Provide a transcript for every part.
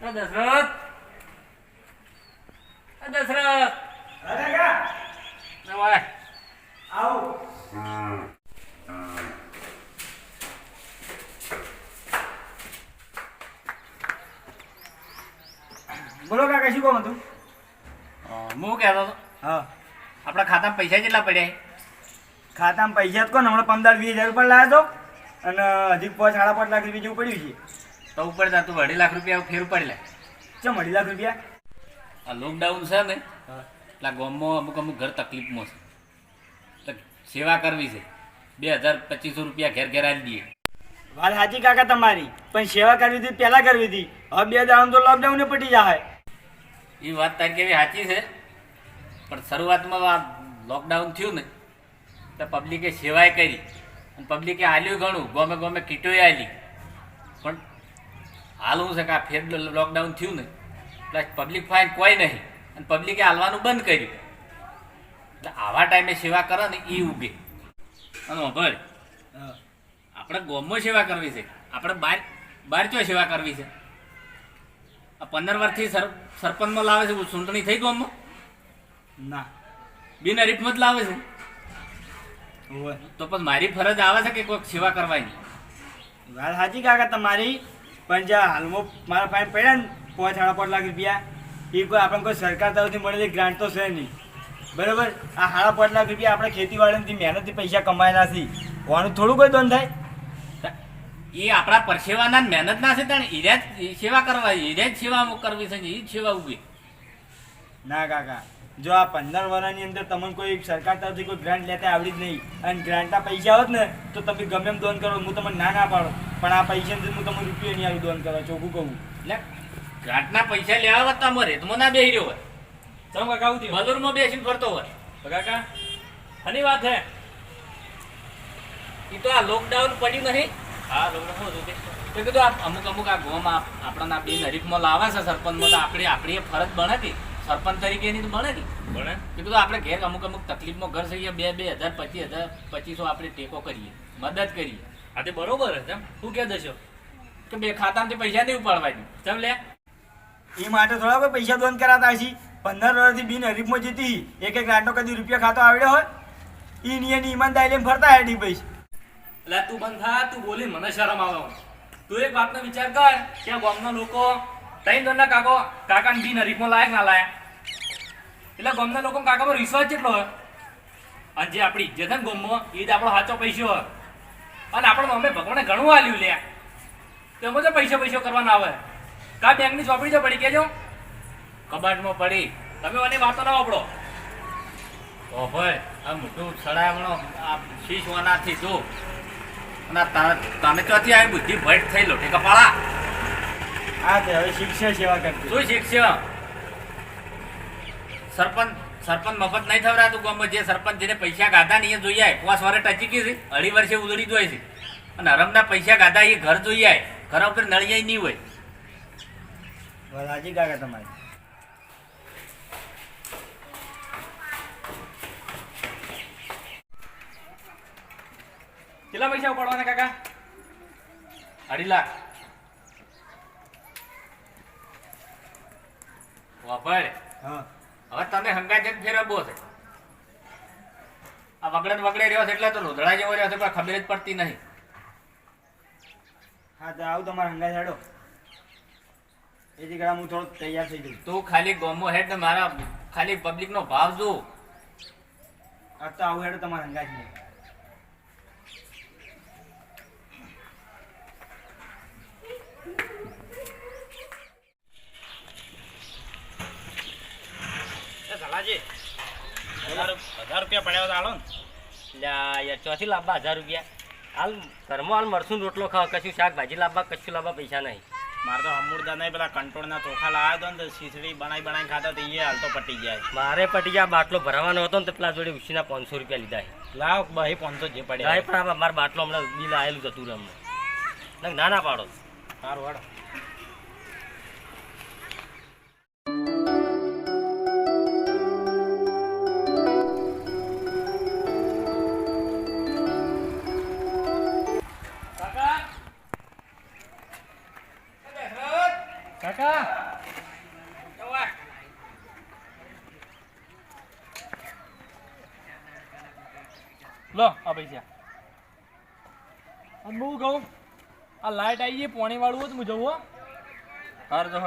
દશરથ દશરથ. આવું. બોલો કાકા શું કહું હતું? હું કહેતો હતો હા. આપણા ખાતામાં પૈસા કેટલા પડ્યા ખાતામાં પૈસા જ કોણ? હમણાં પંદર વીસ હજાર રૂપિયા લાવ્યો હતો અને હજી પાંચ સાડા પાંચ લાખ રૂપિયા જેવું પડ્યું છે. તો ઉપર જા તું અઢી લાખ રૂપિયા ફેર પડેલા ચમ અઢી લાખ રૂપિયા? આ લોકડાઉન છે ને એટલે ગામમાં અમુક અમુક ઘર તકલીફમાં છે. એટલે સેવા કરવી છે. બે હજાર પચીસો રૂપિયા ઘેર ઘેર આવી દઈએ. વાત સાચી કાકા તમારી પણ સેવા કરવી હતી પહેલા કરવી હતી. હવે બે દાડા તો લોકડાઉન પટી જાય એ વાત તારી કેવી સાચી છે? પણ શરૂઆતમાં આ લોકડાઉન થયું ને તો પબ્લિકે સેવાય કરી. અને પબ્લિકે આલ્યું ઘણું. ગમે ગમે કીટોય આલી પણ હાલ શું છે કે આ ફેર લોકડાઉન થયું ને એટલે પબ્લિક ફાઇન કોઈ નહીં. અને પબ્લિકે હાલવાનું બંધ કર્યું. એટલે આવા ટાઈમે સેવા કરો ને એ ઉગે અને ભળ આપણે ગોમમાં સેવા કરવી છે. આપણે બાર બાર ચો સેવા કરવી છે? આ પંદર વર્ષથી સર સરપંચમાં લાવે છે ચૂંટણી થઈ ગોમમાં? ના. બિન હરીફમાં જ લાવે છે? તો પણ મારી ફરજ આવે છે કે કોઈક સેવા કરવાની? વાત સાચી કાકા તમારી પણ જ્યાં હાલમાં મારા પાસે પડ્યા ને પાંચ સાડા પાંચ લાખ રૂપિયા. એ કોઈ આપણને કોઈ સરકાર તરફથી મળેલી ગ્રાન્ટ તો છે નહીં. બરાબર? આ સાડા પાંચ લાખ રૂપિયા આપણે ખેતીવાડીથી મહેનતથી પૈસા કમાયેલા છે હોવાનું થોડું કોઈ દોન થાય? એ આપણા પરસેવાના મહેનત ના છે તાણે ઈર્યા જ સેવા કરવા એ જ સેવા કરવી છે એ જ સેવા ઊભી. ના કાકા જો આ પંદર વર્ષની અંદર તમને કોઈ સરકાર તરફથી કોઈ ગ્રાન્ટ લેતા આવડી જ નહીં. અને ગ્રાન્ટના પૈસા હોત ને તો તમે ગમે એમ દોન કરો હું તમને ના ના પાડો. પણ આ પૈસા હું તમને રૂપિયો નહીં આવી દોન કરો ચોખ્ખું કહું. એટલે ઘાટના પૈસા લેવા વત્તા મરે તો ના બેહી રહ્યો હોય ચમ કાકા થયું? મજૂરમાં બેસીને ફરતો હોય કાકા? હની વાત હે. એ તો આ લોકડાઉન પડ્યું નહીં. હા લોકડાઉન હતું તો કીધું આ અમુક અમુક આ ગોમ આ આપણા બિન હરીફમાં લાવે છે સરપંચમાં તો આપણે આપણી ફરજ બને હતી. સરપંચ તરીકેની તો બને હતી. ભણે કીધું આપણે ઘેર અમુક અમુક તકલીફમાં ઘર થઈએ બે બે હજાર પચીસ હજાર પચીસો આપણે ટેકો કરીએ. મદદ કરીએ. આ તે બરોબર છે એમ. શું કહે દેશો કે બે ખાતામાંથી પૈસા નહીં ઉપાડવા દઉં ચમ લે. એ માટે થોડા પૈસા દોન કરાતા હશે. પંદર વર્ષથી બિન હરીફમાં જીતી. એક એક રાતનો કદી રૂપિયા ખાતો આવડ્યો હોય? ઈ નિયની ઈમાનદારી લઈને ફરતા હેડી પૈસા. એટલે તું બંધ થા તું બોલી મને શરમ આવે તું એક વાતનો વિચાર કર કે ગામના લોકો ત્રણ જણના કાકો કાકાને બિન હરીફમાં લાયક ના લાયક એટલે ગામના લોકો કાકા પર વિશ્વાસ કેટલો હોય? અને જે આપણી ઇજ્જત ને ગામમાં એ જ આપણો સાચો પૈસો હોય. અને આપણે મમ્મી ભગવાને ઘણું આલ્યું લે તો એમાં જો પૈસો પૈસો કરવાના આવે. કા બેંકની ચોપડી તો પડી કેજો. કબાટમાં પડી. તમે મને વાતો ના વાપરો. ઓ ભાઈ આ મોટું સડામણો આ શીશ વનાથી જો. અને તા- તમે ચોથી આવી બુદ્ધિ ભટ થઈ લો કપાળા. હા તે હવે શિક્ષા સેવા કરતી શું શીખશે સરપંચ સરપંચ મફત નહીં થવરાતું ગામમાં જે સરપંચ જેને પૈસા ગાધા ને એ જોઈ આય. પાંચ વર્ષ ટચી ગઈ છે અઢી વર્ષે ઉધડી જોઈ છે. અને હરમના પૈસા ગાધા એ ઘર જોઈ આય. ઘર ઉપર નળિયા નહીં હોય. રાજી કાકા તમારી. કેટલા પૈસા ઉપાડવાના કાકા? અઢી લાખ. વાપર. હા. હવે તમે હંગા જેમ ફેરવવો છે. આ વગડે વગડે રહ્યો છે એટલે તો રોધડા જેવો રહ્યો છે પણ ખબર જ પડતી નહીં. હા તો આવું તમારે હંગા છાડો એથી કડા હું થોડો તૈયાર થઈ ગયો તું ખાલી ગોમો હેડ ને મારા ખાલી પબ્લિક નો ભાવ જો. આ તો આવું હેડો તમારે હંગા જ નહીં હજાર રૂપિયા પડ્યા હાલો ને. યાર ચોથી લાવવા હજાર રૂપિયા. હાલ ઘરમાં હાલ મરસું રોટલો ખાવા કશું શાકભાજી લાવવા કશું લાવવા પૈસા નહીં. મારે તો હમુરદા નહીં પેલા કંટ્રોલના ચોખા લાવ્યા હતો ને તો ખીચડી બનાવી બનાવી ખાતા તો એ હાલ તો પટી જાય મારે પટી ગયા બાટલો ભરવાનો હતો ને તો પેલા જોડે ઉછીના પાંચસો રૂપિયા લીધા છે. લાવ ભાઈ પાંચસો જે પડે ભાઈ પણ મારા બાટલો હમણાં બિલ આવેલું જતું રહે હમણાં. ના ના પાડો. સારું વાળો લો, આ પૈસા. અને હું કહું, આ લાઈટ આવી ગઈ પોણી વાળું હોય તો હું જવું હો. હાર તો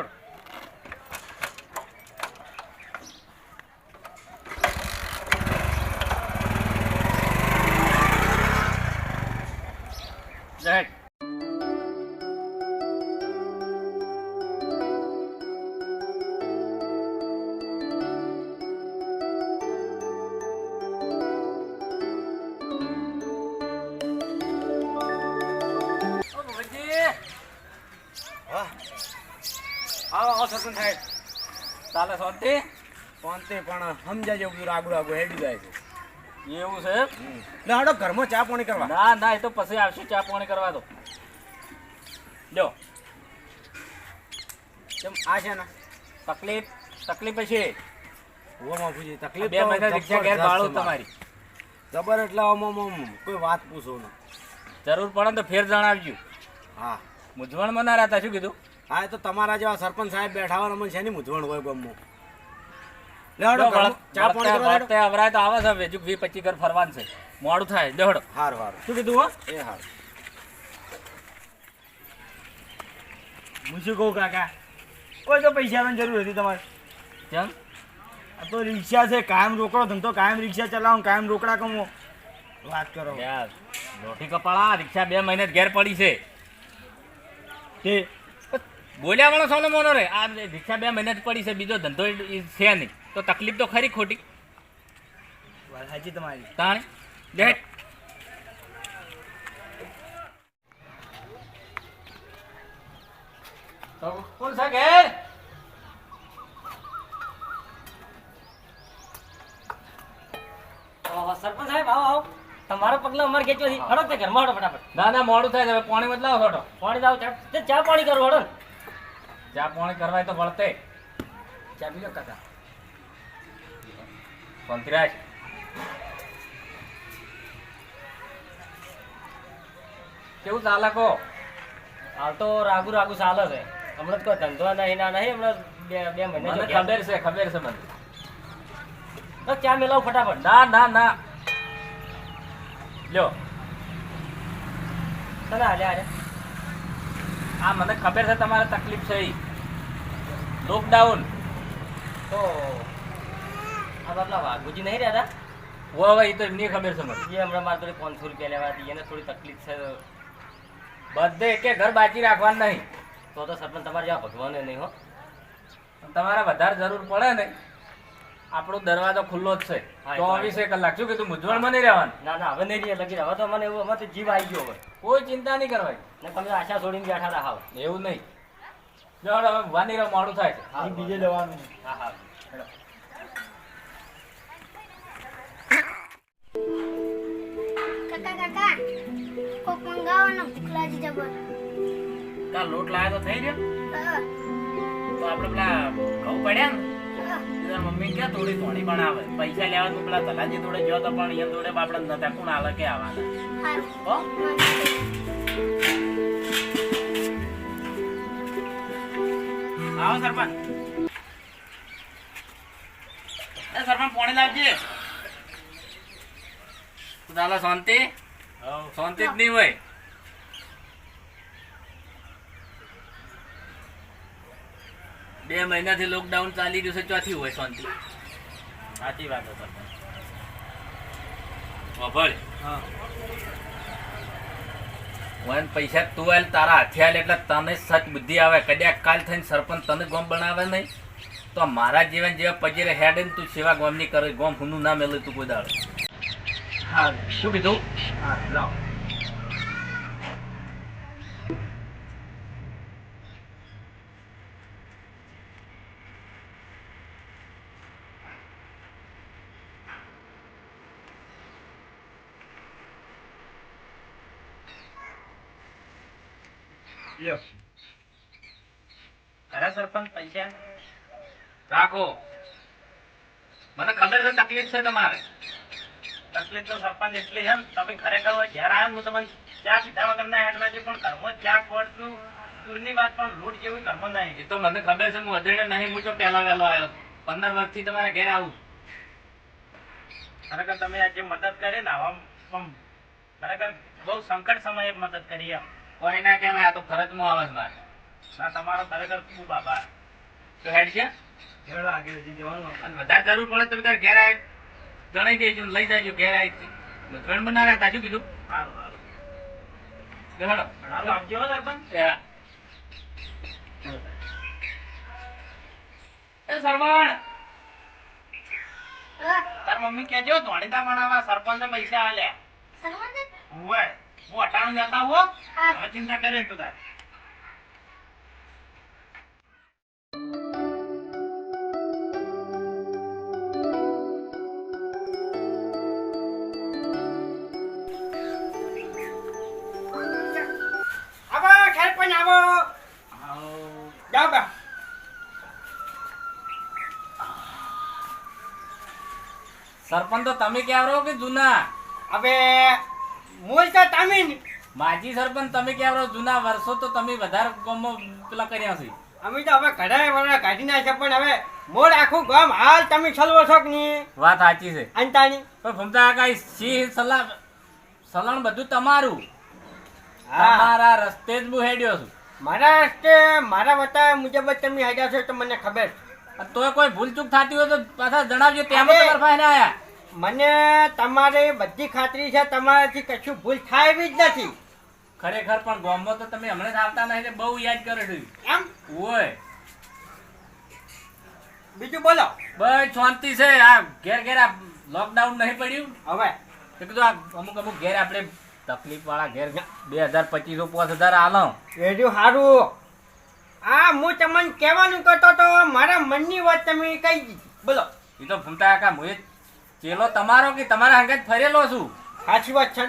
શાંતિ કોંતે પણ સમજાજો બધું આગળ આગળ હેડી જાય છે. એવું છે એટલે હાડો ઘરમાં ચા પાણી કરવા. ના ના એ તો પછી આવશે ચા પાણી કરવા તો. જો કેમ આ છે ને? તકલીફ? તકલીફ છે ઓ બાપુજી તકલીફ બે મહિના રિક્ષા ઘેર જબરદસ્ત તમારી. જબર એટલે આમ કોઈ વાત પૂછો ના જરૂર પડે ને તો ફેર જણાવજો. હા. મૂંઝવણમાં ના રહેતા શું કીધું? હા એ તો તમારા જેવા સરપંચ સાહેબ બેઠા હોય ને અમને શેની મૂંઝવણ હોય ગમો? ચા પાણી અવરાય તો આવે છે વેજુ વી પચી ઘર ફરવાનું છે. મોડું થાય દેહડો હાર હાર. શું કીધું હો? એ હાર. હું શું કહું કાકા? કોઈ તો પૈસાની જરૂર હતી તમારે. કેમ? આ તો રિક્ષા છે કાયમ રોકડો ધંધો કાયમ રિક્ષા ચલાવો કાયમ રોકડા કમો વાત કરો. યાર લોઠી કપાળા રિક્ષા બે મહિને ઘેર પડી છે. તે બોલ્યા વાળો સોનો મોનો રે. આ રિક્ષા બે મહિને પડી છે બીજો ધંધો છે નહીં. તો તકલીફ તો ખરી ખોટી. હાજી તમારી. તાણી દેખ કોણ છે ઘેર? સરપંચ સાહેબ આવો આવો. તમારો પગલા અમારે ખેંચો છે. હડો તે ઘરમાં હડો ફટાફટ. ના ના મોડું થાય તમે પાણી બદલાવો થોડો પાણી લાવો ચા ચા પાણી કરો હડો ચા પાણી કરવાય તો વળતે. ચા બીજો કાકા. પંકરાજ. કેવું ચાલે કો? હાલ તો રાગુ રાગુ ચાલે છે. હમણાં કોઈ ધંધો નહીં ના નહીં હમણાં બે બે મહિના ખબર છે ખબર છે મને. તો ક્યાં મેલાવું ફટાફટ? ના ના ના. લ્યો. તને હાલે હાલે. આ મને ખબર છે તમારે તકલીફ છે લોકડાઉન તો આ ના વાઘુજી નહીં રહેતા? વો હવે એ તો એમની ખબર છે મને. એ હમણાં મારે થોડી પાંચસો રૂપિયા લેવા હતી એને થોડી તકલીફ છે. બધે એકે ઘર બાકી રાખવાનું નહીં. તો તો સરપંચ તમારે જ્યાં ભગવાન નહીં હો. તમારે વધારે જરૂર પડે ને. આપણો દરવાજો ખુલ્લો જ છે. ચોવીસે કલાક. શું કીધું? મૂંઝવણમાં નહીં રહેવાનું? ના ના હવે નહીં રહે લગી હવે તો મને એવું અમે તો જીવ આવી ગયો હવે. કોઈ ચિંતા નહીં કરવાની. ને તમે આશા છોડીને બેઠા હતા એવું નહીં. જો હવે નહીં રહો મોડું થાય છે. બીજે જવાનું. હા હા. મંગાવવાનો ભૂખ લાગી જબર કાલ લોટ લાયા તો થઈ ગયો. તો આપણે પેલા ઘઉં પડ્યા ને મમ્મી ક્યાં થોડી ધોણી બનાવે. પૈસા લેવા તો પેલા તલાજી જોડે ગયો તો પણ એ જોડે આપણે નતા કોણ હાલે કે આવવાના હો? આવો સરપંચ. એ સરપંચ પાણી લાવજે. દાદા શાંતિ? શાંતિ જ નહીં હોય. બે મહિનાથી લોકડાઉન ચાલી રહ્યું છે ચોથી હોય શાંતિ? સાચી વાત છે વભળ હા. વન પૈસા તું આલ તારા હાથે આલ એટલે તને સચ બુદ્ધિ આવે. કદાચ કાલ થઈને સરપંચ તને ગોમ બનાવે નહીં તો મારા જીવન જેવા પજીરે હેડે ને તું સેવા ગોમની કરે. ગોમ હુનું ના મેલે તું કોઈ દાડો. હા શું કીધું? હા લાવ લ્યો સરપંચ પૈસા. રાખો. મને ખબર છે તકલીફ છે તમારે. તકલીફ તો સરપંચ એટલી છે તમે ખરેખર ઘેર આવ્યા હું તમને ચા પીધા વગર ના હેઠ પણ ઘરમાં ચા પડતું દૂરની વાત પણ લૂટ જેવું ઘરમાં નહીં. એ તો મને ખબર છે હું અધેડે નહીં હું તો પહેલા વહેલો આવ્યો પંદર વર્ષથી તમારા ઘેર આવું. ખરેખર તમે આજે મદદ કરી ને આવા ખરેખર બહુ સંકટ સમયે મદદ કરી એમ. કોઈ ના કહેવાય આ તો ફરજમાં આવે છે મારે. તમારો ખરેખર ખૂબ આભાર. તો હેડ છે? હેડો આગળ જવાનું વધારે જરૂર પડે તો તારે ઘેર આવી જણાઈ દેજો ને લઈ જાજો ઘેર આવી ફ્રેન્ડ બનાવ્યા હતા શું કીધું? સારું સારું. હેડો આપજો હો સરપંચ. સરવણ. તાર મમ્મી કહેજો ધોણીતા બનાવવા સરપંચે પૈસા આલ્યા સરપંચ? હોય હું અટાણ જતા હો. ચિંતા કરે તું તાર. સરપંચ તો તમે ક્યાં રહો કે જૂના? હવે મૂળ તો તમે. માજી સરપંચ તમે ક્યાં રહો? જૂના વર્ષો તો તમે વધારે ગામમાં પેલા કર્યા છે. અમે તો હવે ઘણા વડા કાઢી નાખ્યા પણ હવે મોડ આખું ગામ હાલ તમે છલવો છો કે નહીં? વાત સાચી છે. અંતાની પણ ભમતા કાઈ સિંહ સલાહ સલણ બધું તમારું. હા. તમારા રસ્તે જ હું હેડ્યો છું. મારા રસ્તે મારા બતાવ્યા મુજબ જ તમે હેડ્યા છો તો મને ખબર તોય કોઈ ભૂલચૂક થતી હોય તો પાછા જણાવજો તેમાં! તમારા પાસે આયા. મને તમારે બધી ખાતરી છે તમારાથી કશું ભૂલ થાય એવી જ નથી. ખરેખર પણ ગામમાં તો તમે હમણાં જ આવતા નહીં એટલે બહુ યાદ કરો છો. એમ? ઓય. બીજું બોલો. બસ શાંતિ છે આ ઘેર ઘેર આ લોકડાઉન નહીં પડ્યું? હવે? તો કીધું આ અમુક અમુક ઘેર આપણે તકલીફ વાળા ઘેર બે હજાર પચીસો પાંચ હજાર આલો. એટલું સારું આ હું તમને કહેવાનું કરતો તો મારા મનની વાત તમે કહી દીધી. બોલો. એ તો ભૂમતા કાકા હું ચેલો તમારો કે તમારા હંગે ફરેલો છું. સાચી વાત છે.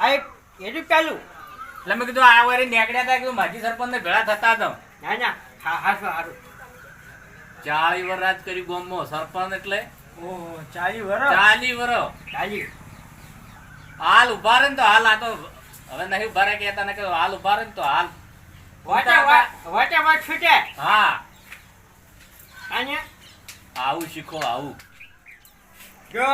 આ એક એટલું પેલું એટલે મેં કીધું આ વારે નીકળ્યા હતા કીધું માજી સરપંચ ને ભેળા થતા હતા. ના ના હા હારું. ચાળી વર રાજ કરી ગોમો સરપંચ એટલે? ઓહો ચાલી વરો. ચાલી વરો. ચાલી. હાલ ઊભા રહે તો હાલ આ તો હવે નહીં ઊભા રહે કહેતા ને કે હાલ ઊભા રહે તો હાલ. વાટા વાટા છૂટે. હા. આવું શીખો આવું. જો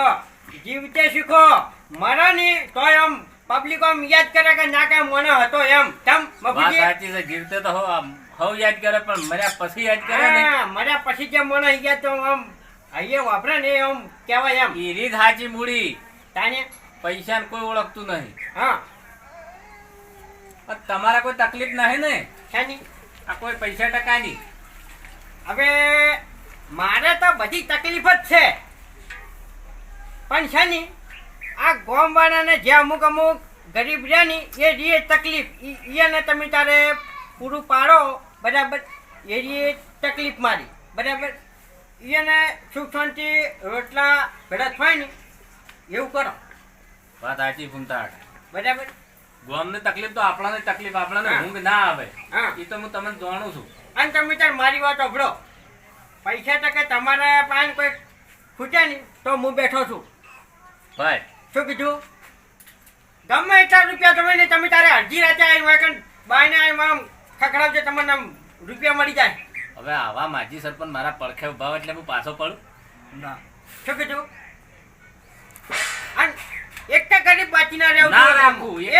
જીવતે શીખો. મરો ની તો એમ પબ્લિક આમ યાદ કરે કે ના કે મને હતો એમ. તમ મફુજી સાચી છે જીવતે તો હવ હવ યાદ કરે પણ મર્યા પછી યાદ કરે ને? મર્યા પછી જે મને યાદ તો આમ અહીંયા વાપરે ને એમ કહેવાય એમ. એ રીત સાચી મૂડી. તાને પૈસા ને કોઈ ઓળખતું નહીં. હા. તમારા કોઈ તકલીફ નહીં ને? શાની? આ કોઈ પૈસા ટકાની? હવે મારે તો બધી તકલીફ જ છે. પણ છે ને આ ગોમવાળાને જે અમુક અમુક ગરીબ રહે ને એ રીએ તકલીફ. એને તમે તારે પૂરું પાડો બરાબર? એ રીએ તકલીફ મારી બરાબર? એને સુખ શાંતિ રોટલા ભેડા થાય ને એવું કરો. વાત આચી ફૂમતા બરાબર? ગોમને તકલીફ તો આપણાને તકલીફ આપણાને ઊંઘ ના આવે. હા. એ તો હું તમને જાણું છું. અને તમે તાર મારી વાત અભળો પૈસા ટકે તમારા પાસે કોઈ ખૂટે નહીં તો હું બેઠો છું. ભાઈ. શું કીધું? ગમે એટલા રૂપિયા તમે ને તમે તારે અડધી રાતે આવી હોય કે બાયને આવી આમ ખખડાવજો તમને આમ રૂપિયા મળી જાય. હવે આવા માજી સરપંચ મારા પડખે ઊભા એટલે હું પાછો પડું. શું કીધું? એક તો ગરીબ બાકી ના રહેવું ના.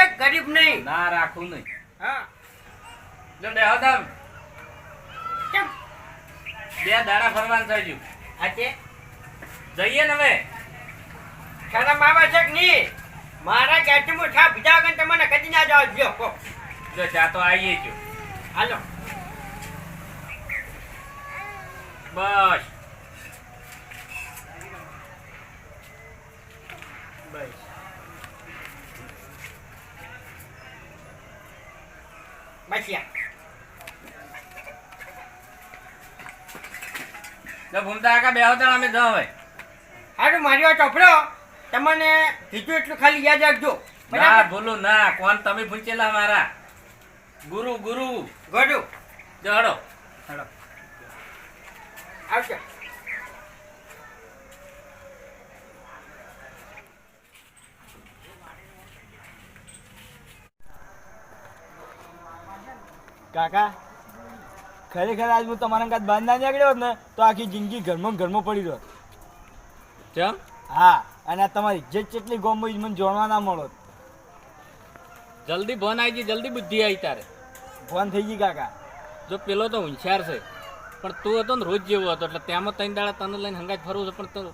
એક ગરીબ નહીં. ના રાખું નહીં. હા. જો બેહો તમે. કેમ? બે દાડા ફરવાનું થયું આજે? જઈએ ને હવે. શરમ મામા છે નહીં? મારા ઘેરથી હું છા બીજા વગર તમને કદી ના જાવ જો કો. જો ચા તો આવીએ જો. હાલો. બસ. બસ. બસ્યા. જો ભૂમતા કાકા બે તો અમે જાઓ હવે. હારું મારી વાત ચોપડો તમને કીધું એટલું ખાલી યાદ રાખજો. ના ભૂલું ના કોણ? તમે પૂછેલા મારા. ગુરુ ગુરુ. ગોડું. જો હડો. આવજો. કાકા ખરેખર આજ હું તમારા કાંઈ બહાર ના નીકળ્યો હોત ને તો આખી જિંદગી ઘરમાં ઘરમાં પડી રહ્યો કેમ હા. અને આ તમારી ઇજ્જત કેટલી ગોમો મને જોડવા ના મળો જલ્દી ફોન આવી ગઈ જલ્દી બુદ્ધિ આવી તારે. ફોન થઈ ગઈ કાકા. જો પેલો તો હોશિયાર છે પણ તું હતો ને રોજ જેવો હતો એટલે ત્યાંમાં ત્રણ દાડા તને લઈને હંગાજ ફરવું છે પણ તું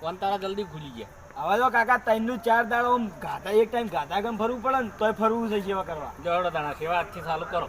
ફોન તારા જલ્દી ભૂલી ગયા. હવે તો કાકા ત્રણનું ચાર દાડો ગાતા એક ટાઈમ ગાતા ગમ ફરવું પડે ને તોય ફરવું છે સેવા કરવા. જોડો દાણા સેવા આજથી ચાલુ કરો.